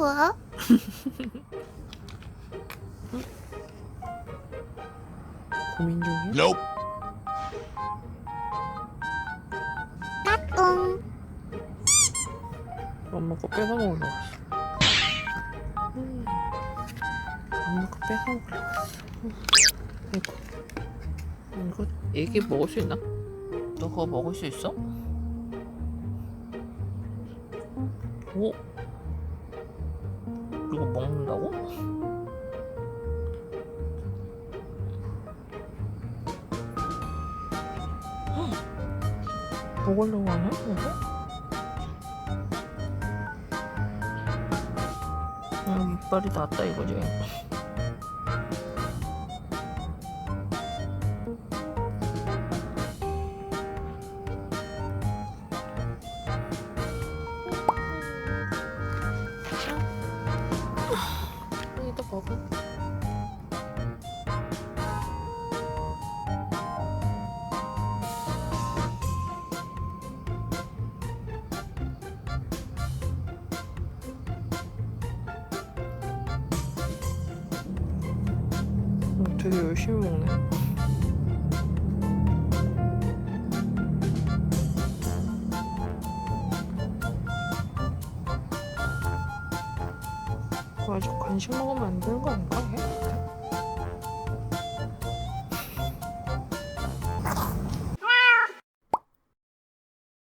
귀여워. 고민 중이야? Nope. 까꿍. 엄마 거 뺏어 먹으려고 했어. 음. 엄마 거 뺏어 먹으려고 했어. 음. 이거 이거 애기 먹을 수 있나? 너 그거 먹을 수 있어? 오? 이거 먹는다고? 헉! 먹으려고 하냐? 이거? 아, 이빨이 닿았다 이거지. 먹어. 음, 되게 열심히 먹네. 아직 간식 먹으면 안 되는 거 아닌가? 얘?